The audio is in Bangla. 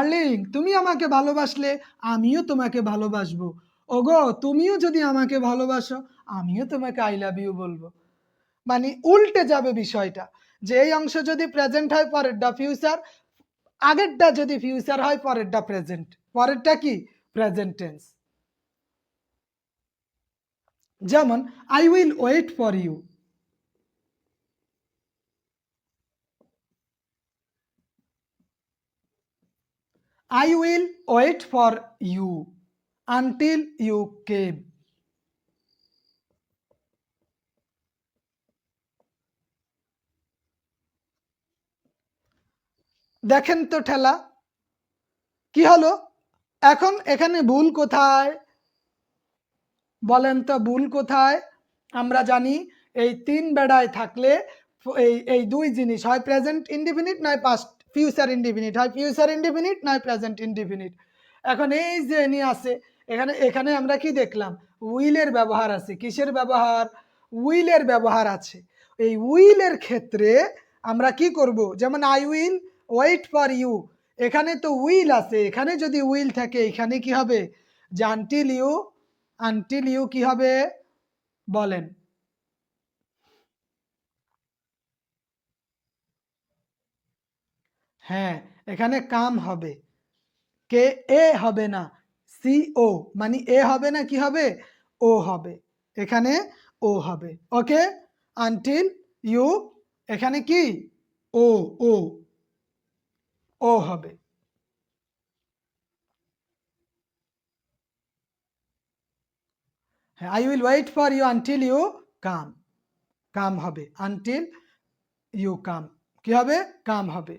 ডার্লিং তুমি আমাকে ভালোবাসলে, আমিও তোমাকে ভালোবাসবো। ওগো, তুমিও যদি আমাকে ভালোবাসো, আমিও তোমাকে আই লাভ ইউ বলব। মানে উল্টে যাবে বিষয়টা। যে এই অংশ যদি প্রেজেন্ট হয়, পরেরটা ফিউচার আগেরটা যদি ফিউচার হয়, পরেরটা প্রেজেন্ট পরেরটা কি? প্রেজেন্ট টেন্স যেমন I will wait for you I will wait for you until you came. দেখেন তো ঠেলা, কি হলো? এখন এখানে ভুল কোথায়? বলেন তো ভুল কোথায়? আমরা জানি এই তিন বেড়ায় থাকলে এই এই দুই জিনিস হয় প্রেজেন্ট ইনডিফিনিট নয় পাস্ট ফিউচার ইনডিফিনিট হয় ফিউচার ইনডিফিনিট নয় প্রেজেন্ট ইনডিফিনিট এখন এই যে নিয়ে আছে, এখানে এখানে আমরা কি দেখলাম? উইলের ব্যবহার আছে। কিসের ব্যবহার? উইলের ব্যবহার আছে। এই উইলের ক্ষেত্রে আমরা কি করব? যেমন I will wait for you এখানে তো উইল আছে। এখানে যদি উইল থাকে, এখানে কি হবে? যে আনটিল ইউ আনটিল ইউ কি হবে? বলেন। হ্যাঁ এখানে কাম হবে। কে, এ হবে না, সি, ও মানে এ হবে না কি হবে? ও হবে। এখানে ও হবে। ওকে? আনটিল ইউ, এখানে কি? ও ও। ও হবে। হ্যাঁ I will wait for you until you come come হবে। Until you come. কি হবে? কাম হবে।